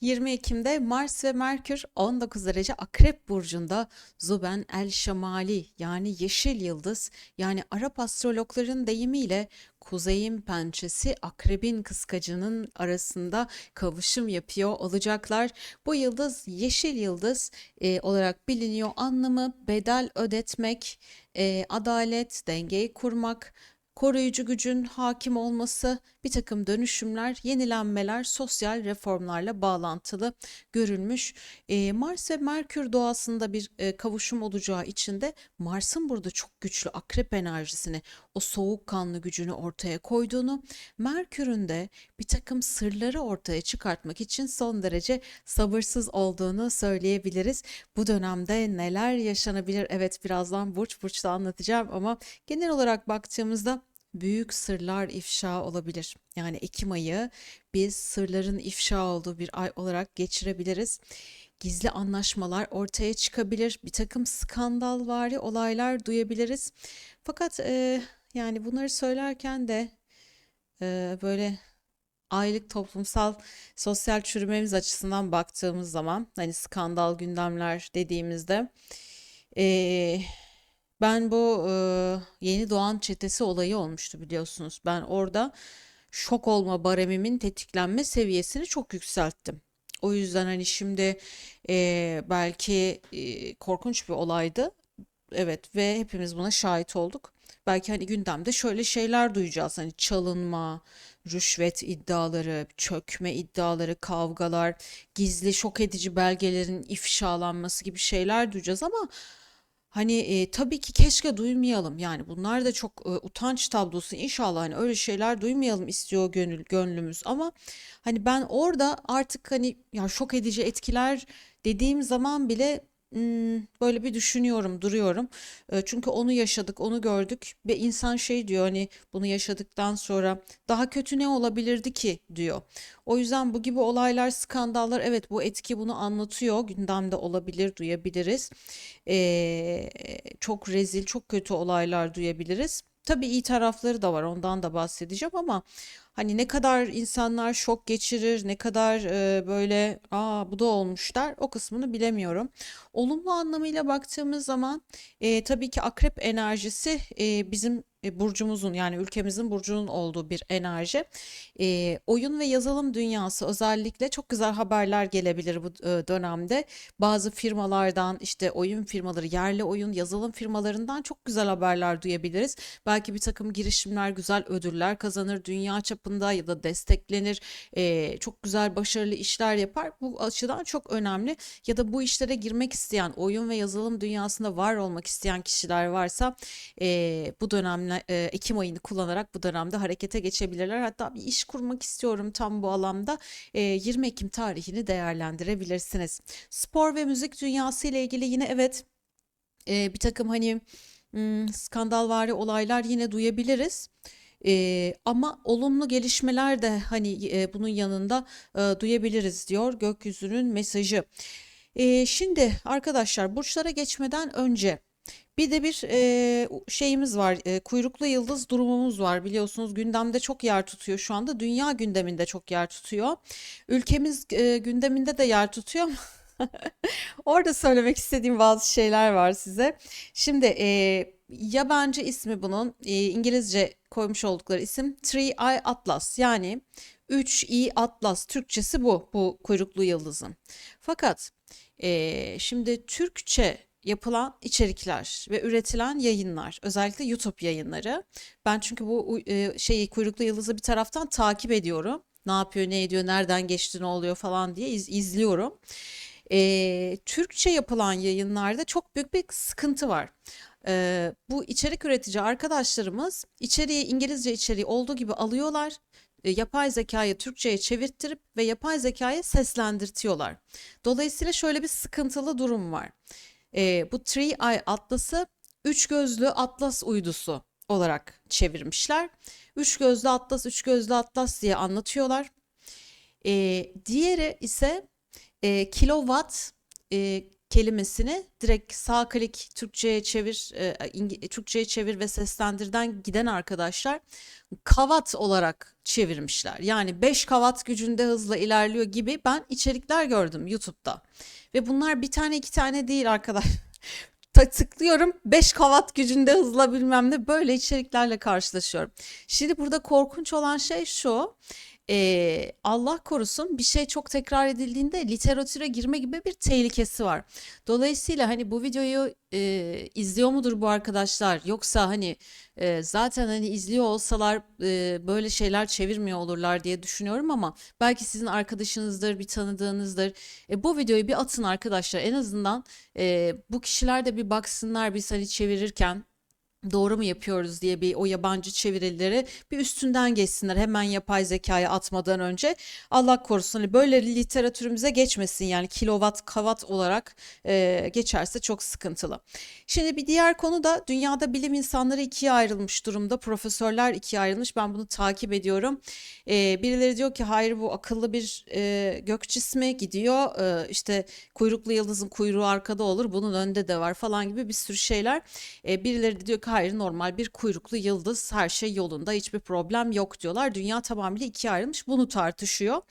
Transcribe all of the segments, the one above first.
20 Ekim'de Mars ve Merkür 19 derece Akrep burcunda Zuben el Şamali yani yeşil yıldız yani Arap astrologların deyimiyle kuzeyin pençesi Akrebin kıskacının arasında kavuşum yapıyor olacaklar. Bu yıldız yeşil yıldız e, olarak biliniyor. Anlamı bedel ödetmek, e, adalet, dengeyi kurmak, koruyucu gücün hakim olması, bir takım dönüşümler, yenilenmeler, sosyal reformlarla bağlantılı görülmüş. E, Mars ve Merkür doğasında bir e, kavuşum olacağı için de Mars'ın burada çok güçlü akrep enerjisini, o soğukkanlı gücünü ortaya koyduğunu, Merkür'ün de bir takım sırları ortaya çıkartmak için son derece sabırsız olduğunu söyleyebiliriz. Bu dönemde neler yaşanabilir? Evet birazdan burç burçta anlatacağım ama genel olarak baktığımızda büyük sırlar ifşa olabilir. Yani Ekim ayı biz sırların ifşa olduğu bir ay olarak geçirebiliriz. Gizli anlaşmalar ortaya çıkabilir. Bir takım skandalvari olaylar duyabiliriz. Fakat e, yani bunları söylerken de e, böyle aylık toplumsal sosyal çürümemiz açısından baktığımız zaman hani skandal gündemler dediğimizde e, ben bu e, yeni doğan çetesi olayı olmuştu biliyorsunuz. Ben orada şok olma baremimin tetiklenme seviyesini çok yükselttim. O yüzden hani şimdi e, belki e, korkunç bir olaydı. Evet ve hepimiz buna şahit olduk. Belki hani gündemde şöyle şeyler duyacağız. Hani çalınma, rüşvet iddiaları, çökme iddiaları, kavgalar, gizli şok edici belgelerin ifşalanması gibi şeyler duyacağız ama Hani e, tabii ki keşke duymayalım. Yani bunlar da çok e, utanç tablosu. İnşallah hani öyle şeyler duymayalım istiyor gönül gönlümüz. Ama hani ben orada artık hani ya şok edici etkiler dediğim zaman bile böyle bir düşünüyorum duruyorum E, çünkü onu yaşadık onu gördük ve insan şey diyor hani bunu yaşadıktan sonra daha kötü ne olabilirdi ki diyor. O yüzden bu gibi olaylar skandallar evet bu etki bunu anlatıyor gündemde olabilir duyabiliriz Ee, çok rezil, çok kötü olaylar duyabiliriz. Tabii iyi tarafları da var, ondan da bahsedeceğim ama hani ne kadar insanlar şok geçirir, ne kadar e, böyle aa bu da olmuş der, o kısmını bilemiyorum. Olumlu anlamıyla baktığımız zaman e, tabii ki akrep enerjisi e, bizim e, burcumuzun yani ülkemizin burcunun olduğu bir enerji. E, oyun ve yazılım dünyası özellikle çok güzel haberler gelebilir bu e, dönemde. Bazı firmalardan işte oyun firmaları, yerli oyun, yazılım firmalarından çok güzel haberler duyabiliriz. Belki bir takım girişimler güzel ödüller kazanır dünya çapında ya da desteklenir. E, çok güzel başarılı işler yapar. Bu açıdan çok önemli. Ya da bu işlere girmek isteyen, oyun ve yazılım dünyasında var olmak isteyen kişiler varsa e, bu dönemle e, Ekim ayını kullanarak bu dönemde harekete geçebilirler. Hatta bir iş kurmak istiyorum tam bu alanda. E, 20 Ekim tarihini değerlendirebilirsiniz. Spor ve müzik dünyası ile ilgili yine evet e, bir takım hani hmm, skandalvari olaylar yine duyabiliriz. E, ama olumlu gelişmeler de hani e, bunun yanında e, duyabiliriz diyor gökyüzünün mesajı. E, şimdi arkadaşlar burçlara geçmeden önce bir de bir e, şeyimiz var, e, kuyruklu yıldız durumumuz var biliyorsunuz gündemde çok yer tutuyor şu anda. Dünya gündeminde çok yer tutuyor. Ülkemiz e, gündeminde de yer tutuyor. Orada söylemek istediğim bazı şeyler var size. Şimdi e, yabancı ismi bunun e, İngilizce koymuş oldukları isim Three Eye Atlas yani 3i Atlas Türkçesi bu bu kuyruklu yıldızın. Fakat e, şimdi Türkçe yapılan içerikler ve üretilen yayınlar, özellikle YouTube yayınları. Ben çünkü bu e, şeyi kuyruklu yıldızı bir taraftan takip ediyorum. Ne yapıyor, ne ediyor, nereden geçti, ne oluyor falan diye iz, izliyorum. E, Türkçe yapılan yayınlarda çok büyük bir sıkıntı var. E, bu içerik üretici arkadaşlarımız içeriği İngilizce içeriği olduğu gibi alıyorlar. E, yapay zekayı Türkçe'ye çevirttirip ve yapay zekaya seslendirtiyorlar. Dolayısıyla şöyle bir sıkıntılı durum var. E, bu Three Eye Atlas'ı üç gözlü atlas uydusu olarak çevirmişler. Üç gözlü atlas, üç gözlü atlas diye anlatıyorlar. E, diğeri ise e, kilowatt e, kelimesini direkt sağ klik Türkçe'ye çevir, e, Türkçe'ye çevir ve seslendirden giden arkadaşlar kavat olarak çevirmişler. Yani 5 kavat gücünde hızla ilerliyor gibi ben içerikler gördüm YouTube'da. Ve bunlar bir tane iki tane değil arkadaş. Ta- tıklıyorum 5 kavat gücünde hızla bilmem ne böyle içeriklerle karşılaşıyorum. Şimdi burada korkunç olan şey şu. Eee, Allah korusun bir şey çok tekrar edildiğinde literatüre girme gibi bir tehlikesi var. Dolayısıyla hani bu videoyu eee, izliyor mudur bu arkadaşlar? Yoksa hani eee, zaten hani izliyor olsalar eee, böyle şeyler çevirmiyor olurlar diye düşünüyorum ama belki sizin arkadaşınızdır, bir tanıdığınızdır. E, bu videoyu bir atın arkadaşlar. En azından e, bu kişiler de bir baksınlar biz hani çevirirken doğru mu yapıyoruz diye bir o yabancı çevirileri bir üstünden geçsinler hemen yapay zekaya atmadan önce. Allah korusun hani böyle literatürümüze geçmesin yani kilowatt kavat olarak e, geçerse çok sıkıntılı. Şimdi bir diğer konu da dünyada bilim insanları ikiye ayrılmış durumda. Profesörler ikiye ayrılmış. Ben bunu takip ediyorum. E, birileri diyor ki hayır bu akıllı bir e, gök cismi gidiyor. E, işte kuyruklu yıldızın kuyruğu arkada olur. Bunun önde de var falan gibi bir sürü şeyler. E, birileri de diyor ki hayır normal bir kuyruklu yıldız her şey yolunda hiçbir problem yok diyorlar. Dünya tamamıyla ikiye ayrılmış bunu tartışıyor.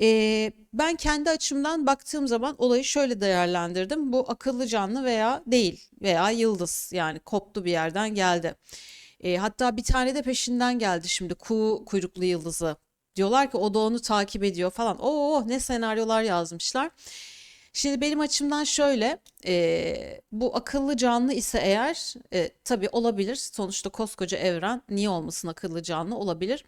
E, ben kendi açımdan baktığım zaman olayı şöyle değerlendirdim. Bu akıllı canlı veya değil veya yıldız yani koptu bir yerden geldi. E, hatta bir tane de peşinden geldi şimdi kuğu kuyruklu yıldızı. Diyorlar ki o da onu takip ediyor falan. Oo ne senaryolar yazmışlar. Şimdi benim açımdan şöyle, e, bu akıllı canlı ise eğer e, tabii olabilir. Sonuçta koskoca evren niye olmasın akıllı canlı olabilir.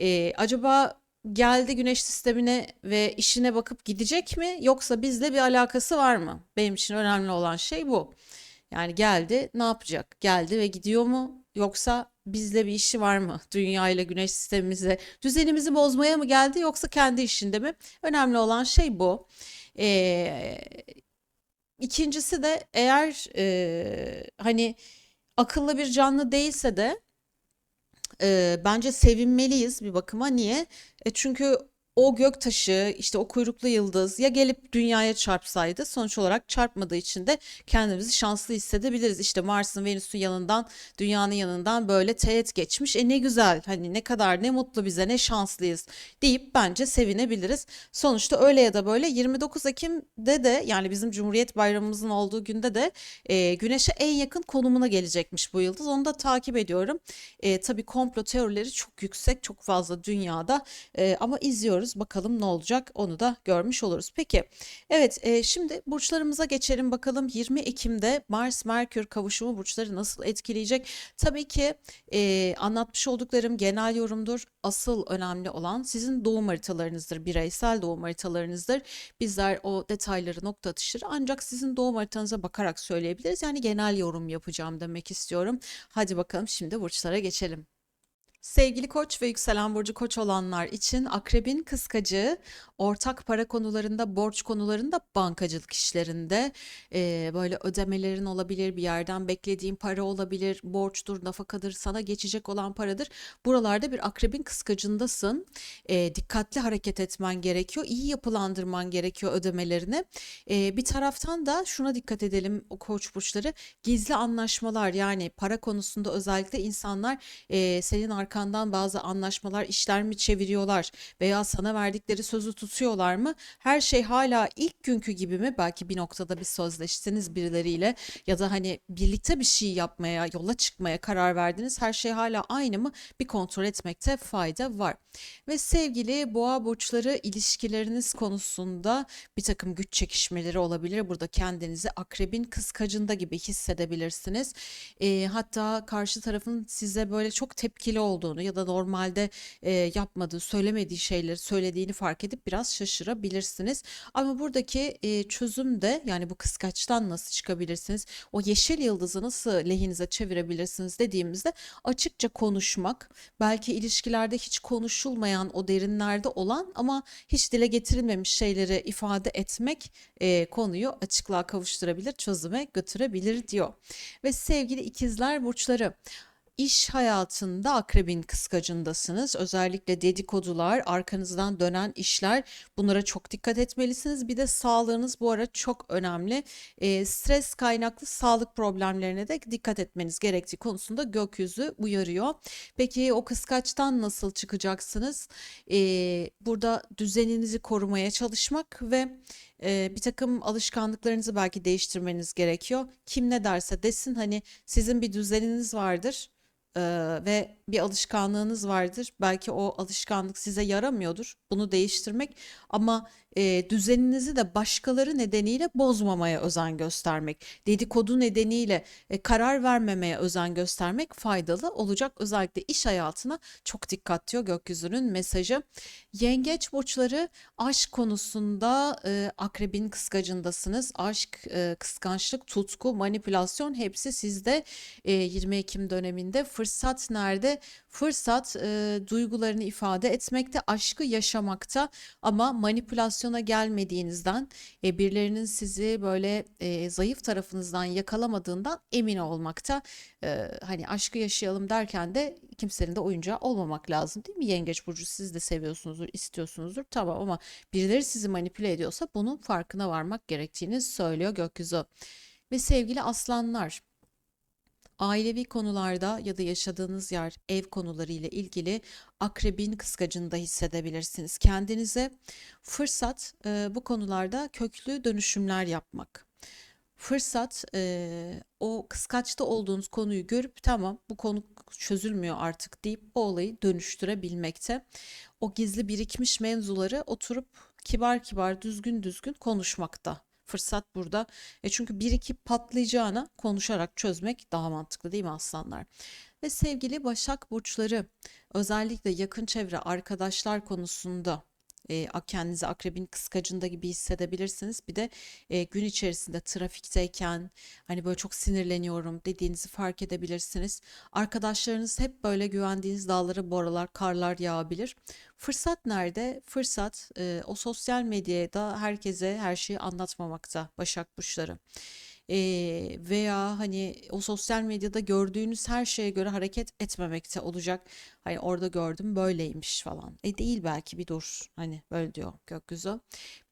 E, acaba geldi Güneş sistemine ve işine bakıp gidecek mi yoksa bizle bir alakası var mı? Benim için önemli olan şey bu. Yani geldi ne yapacak? Geldi ve gidiyor mu yoksa bizle bir işi var mı? Dünya ile Güneş sistemimize düzenimizi bozmaya mı geldi yoksa kendi işinde mi? Önemli olan şey bu. Ee, ikincisi de eğer e, hani akıllı bir canlı değilse de e, bence sevinmeliyiz bir bakıma. Niye? E, çünkü o göktaşı işte o kuyruklu yıldız ya gelip dünyaya çarpsaydı sonuç olarak çarpmadığı için de kendimizi şanslı hissedebiliriz. İşte Mars'ın Venüs'ün yanından dünyanın yanından böyle teğet geçmiş. E ne güzel hani ne kadar ne mutlu bize ne şanslıyız deyip bence sevinebiliriz. Sonuçta öyle ya da böyle 29 Ekim'de de yani bizim Cumhuriyet Bayramımızın olduğu günde de e, Güneş'e en yakın konumuna gelecekmiş bu yıldız. Onu da takip ediyorum. E, tabii komplo teorileri çok yüksek, çok fazla dünyada E, ama izliyoruz. Bakalım ne olacak onu da görmüş oluruz. Peki evet e, şimdi burçlarımıza geçelim bakalım 20 Ekim'de Mars-Merkür kavuşumu burçları nasıl etkileyecek? Tabii ki e, anlatmış olduklarım genel yorumdur. Asıl önemli olan sizin doğum haritalarınızdır, bireysel doğum haritalarınızdır. Bizler o detayları nokta atışları ancak sizin doğum haritanıza bakarak söyleyebiliriz. Yani genel yorum yapacağım demek istiyorum. Hadi bakalım şimdi burçlara geçelim. Sevgili Koç ve yükselen burcu Koç olanlar için akrebin kıskacı ortak para konularında, borç konularında, bankacılık işlerinde eee, böyle ödemelerin olabilir, bir yerden beklediğin para olabilir, borçtur, nafakadır, sana geçecek olan paradır. Buralarda bir akrebin kıskacındasın. Eee, dikkatli hareket etmen gerekiyor, iyi yapılandırman gerekiyor ödemelerini. Eee, bir taraftan da şuna dikkat edelim o Koç burçları, gizli anlaşmalar yani para konusunda özellikle insanlar eee, senin arkandan bazı anlaşmalar, işler mi çeviriyorlar veya sana verdikleri sözü tutuyorlar mı? Her şey hala ilk günkü gibi mi? Belki bir noktada bir sözleştiniz birileriyle ya da hani birlikte bir şey yapmaya, yola çıkmaya karar verdiniz. Her şey hala aynı mı? Bir kontrol etmekte fayda var. Ve sevgili boğa burçları ilişkileriniz konusunda bir takım güç çekişmeleri olabilir. Burada kendinizi akrebin kıskacında gibi hissedebilirsiniz. Eee, hatta karşı tarafın size böyle çok tepkili olduğunu ya da normalde eee, yapmadığı, söylemediği şeyleri söylediğini fark edip biraz şaşırabilirsiniz. Ama buradaki eee, çözüm de yani bu kıskaçtan nasıl çıkabilirsiniz? O yeşil yıldızı nasıl lehinize çevirebilirsiniz dediğimizde açıkça konuşmak, belki ilişkilerde hiç konuşulmayan o derinlerde olan ama hiç dile getirilmemiş şeyleri ifade etmek eee, konuyu açıklığa kavuşturabilir, çözüme götürebilir diyor. Ve sevgili ikizler burçları İş hayatında akrebin kıskacındasınız. Özellikle dedikodular, arkanızdan dönen işler bunlara çok dikkat etmelisiniz. Bir de sağlığınız bu ara çok önemli. Eee, stres kaynaklı sağlık problemlerine de dikkat etmeniz gerektiği konusunda gökyüzü uyarıyor. Peki o kıskaçtan nasıl çıkacaksınız? Eee, burada düzeninizi korumaya çalışmak ve eee, bir takım alışkanlıklarınızı belki değiştirmeniz gerekiyor. Kim ne derse desin hani sizin bir düzeniniz vardır ve bir alışkanlığınız vardır. Belki o alışkanlık size yaramıyordur. Bunu değiştirmek ama eee, düzeninizi de başkaları nedeniyle bozmamaya özen göstermek, dedikodu nedeniyle e, karar vermemeye özen göstermek faydalı olacak. Özellikle iş hayatına çok dikkat diyor gökyüzünün mesajı. Yengeç burçları aşk konusunda e, akrebin kıskacındasınız. Aşk, e, kıskançlık, tutku, manipülasyon hepsi sizde. E, 20 Ekim döneminde fırsat nerede? Fırsat e, duygularını ifade etmekte, aşkı yaşamakta ama manipülasyona gelmediğinizden, e, birilerinin sizi böyle e, zayıf tarafınızdan yakalamadığından emin olmakta. E, hani aşkı yaşayalım derken de kimsenin de oyuncağı olmamak lazım değil mi? Yengeç burcu siz de seviyorsunuzdur, istiyorsunuzdur. Tamam ama birileri sizi manipüle ediyorsa bunun farkına varmak gerektiğini söylüyor gökyüzü. Ve sevgili aslanlar, Ailevi konularda ya da yaşadığınız yer, ev konuları ile ilgili akrebin kıskacında hissedebilirsiniz. Kendinize fırsat e, bu konularda köklü dönüşümler yapmak. Fırsat e, o kıskaçta olduğunuz konuyu görüp tamam bu konu çözülmüyor artık deyip o olayı dönüştürebilmekte. O gizli birikmiş mevzuları oturup kibar kibar düzgün düzgün konuşmakta. Fırsat burada. E çünkü birikip patlayacağına konuşarak çözmek daha mantıklı değil mi aslanlar? Ve sevgili Başak burçları özellikle yakın çevre arkadaşlar konusunda e, kendinizi akrebin kıskacında gibi hissedebilirsiniz. Bir de e, gün içerisinde trafikteyken hani böyle çok sinirleniyorum dediğinizi fark edebilirsiniz. Arkadaşlarınız hep böyle güvendiğiniz dağlara bu karlar yağabilir. Fırsat nerede? Fırsat e, o sosyal medyada herkese her şeyi anlatmamakta Başak burçları. Eee, veya hani o sosyal medyada gördüğünüz her şeye göre hareket etmemekte olacak. Hani orada gördüm böyleymiş falan. E değil belki bir dur. Hani böyle diyor gökyüzü.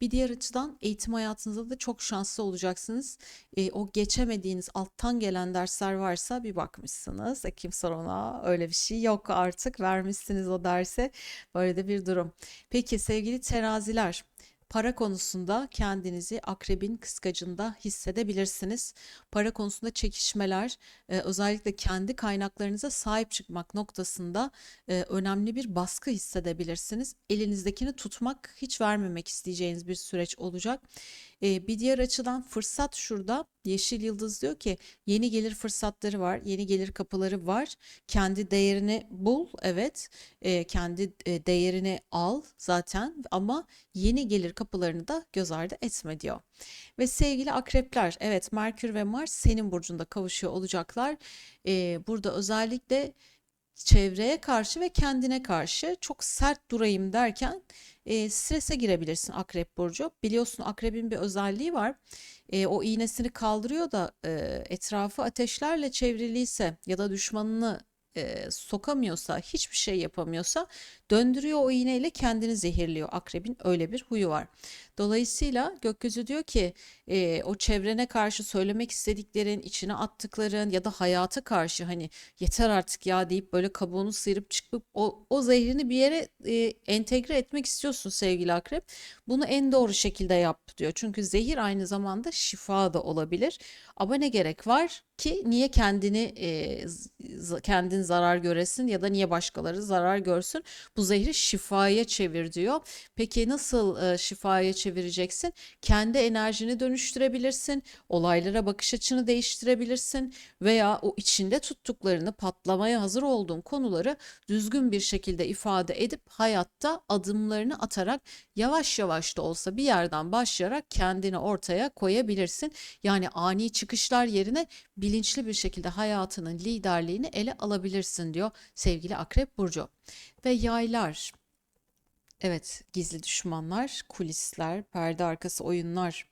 Bir diğer açıdan eğitim hayatınızda da çok şanslı olacaksınız. E, o geçemediğiniz alttan gelen dersler varsa bir bakmışsınız. E kimse ona öyle bir şey yok artık vermişsiniz o derse. Böyle de bir durum. Peki sevgili teraziler. Para konusunda kendinizi akrebin kıskacında hissedebilirsiniz. Para konusunda çekişmeler, e, özellikle kendi kaynaklarınıza sahip çıkmak noktasında e, önemli bir baskı hissedebilirsiniz. Elinizdekini tutmak, hiç vermemek isteyeceğiniz bir süreç olacak. E, bir diğer açıdan fırsat şurada. Yeşil Yıldız diyor ki yeni gelir fırsatları var, yeni gelir kapıları var. Kendi değerini bul, evet. E, kendi e, değerini al zaten ama yeni gelir kapılarını da göz ardı etme diyor. Ve sevgili akrepler, evet Merkür ve Mars senin burcunda kavuşuyor olacaklar. Ee, burada özellikle çevreye karşı ve kendine karşı çok sert durayım derken e, strese girebilirsin Akrep Burcu. Biliyorsun Akrebin bir özelliği var. E, o iğnesini kaldırıyor da e, etrafı ateşlerle çevriliyse ya da düşmanını e, sokamıyorsa, hiçbir şey yapamıyorsa döndürüyor o iğneyle kendini zehirliyor. Akrebin öyle bir huyu var. Dolayısıyla gökyüzü diyor ki e, o çevrene karşı söylemek istediklerin, içine attıkların ya da hayata karşı hani yeter artık ya deyip böyle kabuğunu sıyırıp çıkıp o, o zehrini bir yere e, entegre etmek istiyorsun sevgili akrep. Bunu en doğru şekilde yap diyor. Çünkü zehir aynı zamanda şifa da olabilir. Ama ne gerek var ki niye kendini e, kendin zarar göresin ya da niye başkaları zarar görsün? Bu zehri şifaya çevir diyor. Peki nasıl e, şifaya çevireceksin? Kendi enerjini dönüştürebilirsin, olaylara bakış açını değiştirebilirsin veya o içinde tuttuklarını patlamaya hazır olduğun konuları düzgün bir şekilde ifade edip hayatta adımlarını atarak yavaş yavaş da olsa bir yerden başlayarak kendini ortaya koyabilirsin. Yani ani çıkışlar yerine bilinçli bir şekilde hayatının liderliğini ele alabilirsin diyor sevgili Akrep Burcu. Ve yaylar. Evet, gizli düşmanlar, kulisler, perde arkası oyunlar.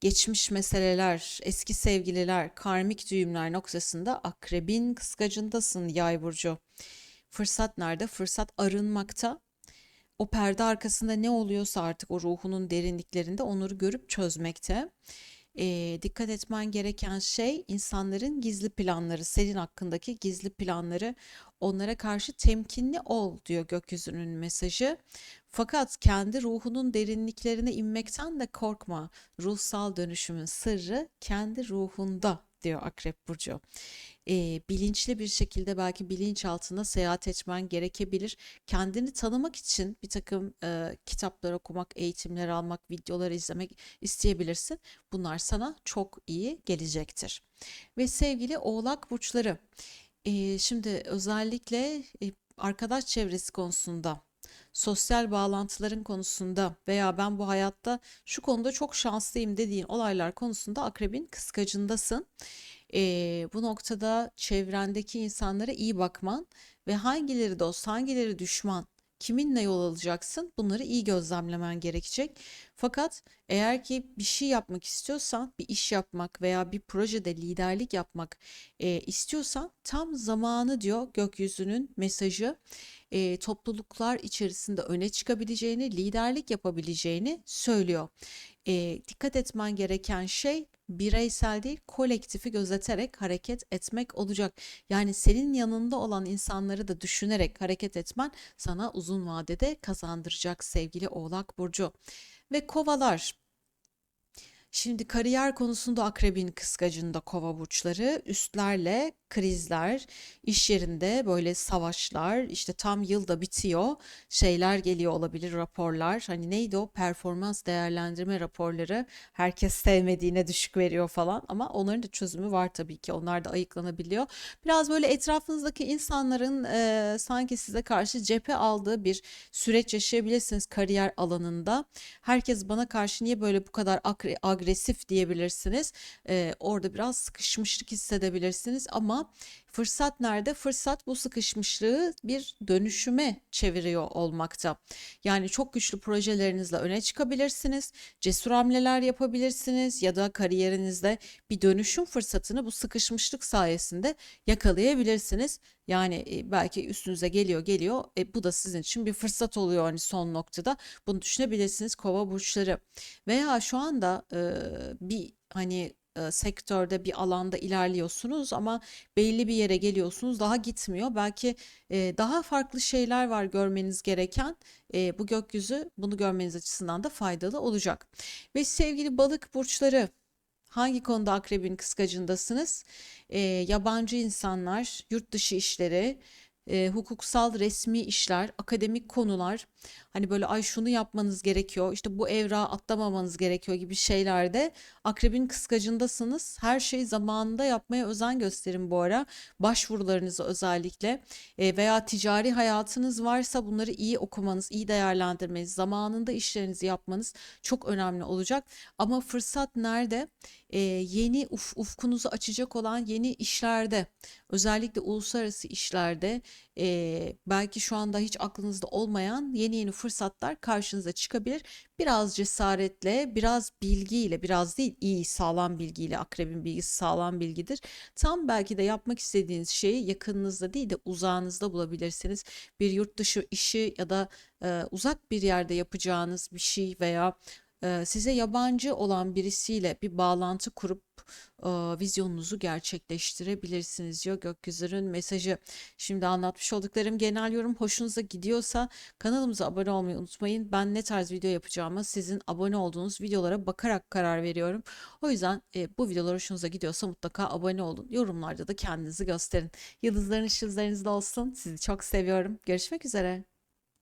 geçmiş meseleler, eski sevgililer, karmik düğümler noktasında akrebin kıskacındasın yay burcu. Fırsat nerede? Fırsat arınmakta. O perde arkasında ne oluyorsa artık o ruhunun derinliklerinde onları görüp çözmekte. Ee, dikkat etmen gereken şey insanların gizli planları, senin hakkındaki gizli planları onlara karşı temkinli ol diyor gökyüzünün mesajı. Fakat kendi ruhunun derinliklerine inmekten de korkma. Ruhsal dönüşümün sırrı kendi ruhunda diyor Akrep Burcu. Ee, bilinçli bir şekilde belki bilinçaltına seyahat etmen gerekebilir. Kendini tanımak için bir takım e, kitaplar okumak, eğitimler almak, videolar izlemek isteyebilirsin. Bunlar sana çok iyi gelecektir. Ve sevgili Oğlak Burçları, e, şimdi özellikle e, arkadaş çevresi konusunda sosyal bağlantıların konusunda veya ben bu hayatta şu konuda çok şanslıyım dediğin olaylar konusunda akrebin kıskacındasın. Ee, bu noktada çevrendeki insanlara iyi bakman ve hangileri dost, hangileri düşman, kiminle yol alacaksın bunları iyi gözlemlemen gerekecek. Fakat eğer ki bir şey yapmak istiyorsan, bir iş yapmak veya bir projede liderlik yapmak e, istiyorsan tam zamanı diyor gökyüzünün mesajı e, topluluklar içerisinde öne çıkabileceğini, liderlik yapabileceğini söylüyor. E, dikkat etmen gereken şey bireysel değil kolektifi gözeterek hareket etmek olacak. Yani senin yanında olan insanları da düşünerek hareket etmen sana uzun vadede kazandıracak sevgili Oğlak Burcu. Ve kovalar Şimdi kariyer konusunda akrebin kıskacında kova burçları üstlerle krizler, iş yerinde böyle savaşlar, işte tam yılda bitiyor, şeyler geliyor olabilir raporlar. Hani neydi o performans değerlendirme raporları herkes sevmediğine düşük veriyor falan ama onların da çözümü var tabii ki. Onlar da ayıklanabiliyor. Biraz böyle etrafınızdaki insanların e, sanki size karşı cephe aldığı bir süreç yaşayabilirsiniz kariyer alanında. Herkes bana karşı niye böyle bu kadar agresif diyebilirsiniz. E, orada biraz sıkışmışlık hissedebilirsiniz ama fırsat nerede? Fırsat bu sıkışmışlığı bir dönüşüme çeviriyor olmakta. Yani çok güçlü projelerinizle öne çıkabilirsiniz, cesur hamleler yapabilirsiniz ya da kariyerinizde bir dönüşüm fırsatını bu sıkışmışlık sayesinde yakalayabilirsiniz. Yani e, belki üstünüze geliyor geliyor. E, bu da sizin için bir fırsat oluyor hani son noktada. Bunu düşünebilirsiniz kova burçları. Veya şu anda e, bir hani e, sektörde bir alanda ilerliyorsunuz ama belli bir yere geliyorsunuz daha gitmiyor. Belki e, daha farklı şeyler var görmeniz gereken. E, bu gökyüzü bunu görmeniz açısından da faydalı olacak. Ve sevgili balık burçları Hangi konuda akrebin kıskacındasınız? E, yabancı insanlar, yurt dışı işleri, e, hukuksal resmi işler, akademik konular, hani böyle ay şunu yapmanız gerekiyor, işte bu evrağı atlamamanız gerekiyor gibi şeylerde akrebin kıskacındasınız. Her şeyi zamanında yapmaya özen gösterin bu ara. Başvurularınızı özellikle e, veya ticari hayatınız varsa bunları iyi okumanız, iyi değerlendirmeniz, zamanında işlerinizi yapmanız çok önemli olacak. Ama fırsat nerede? E, yeni uf, ufkunuzu açacak olan yeni işlerde, özellikle uluslararası işlerde e, belki şu anda hiç aklınızda olmayan yeni yeni fırsatlar karşınıza çıkabilir. Biraz cesaretle, biraz bilgiyle, biraz değil iyi sağlam bilgiyle, akrebin bilgisi sağlam bilgidir. Tam belki de yapmak istediğiniz şeyi yakınınızda değil de uzağınızda bulabilirsiniz. Bir yurt dışı işi ya da e, uzak bir yerde yapacağınız bir şey veya size yabancı olan birisiyle bir bağlantı kurup vizyonunuzu gerçekleştirebilirsiniz diyor gökyüzünün mesajı. Şimdi anlatmış olduklarım genel yorum hoşunuza gidiyorsa kanalımıza abone olmayı unutmayın. Ben ne tarz video yapacağımı sizin abone olduğunuz videolara bakarak karar veriyorum. O yüzden bu videolar hoşunuza gidiyorsa mutlaka abone olun. Yorumlarda da kendinizi gösterin. Yıldızların ışıldızlarınızda olsun. Sizi çok seviyorum. Görüşmek üzere.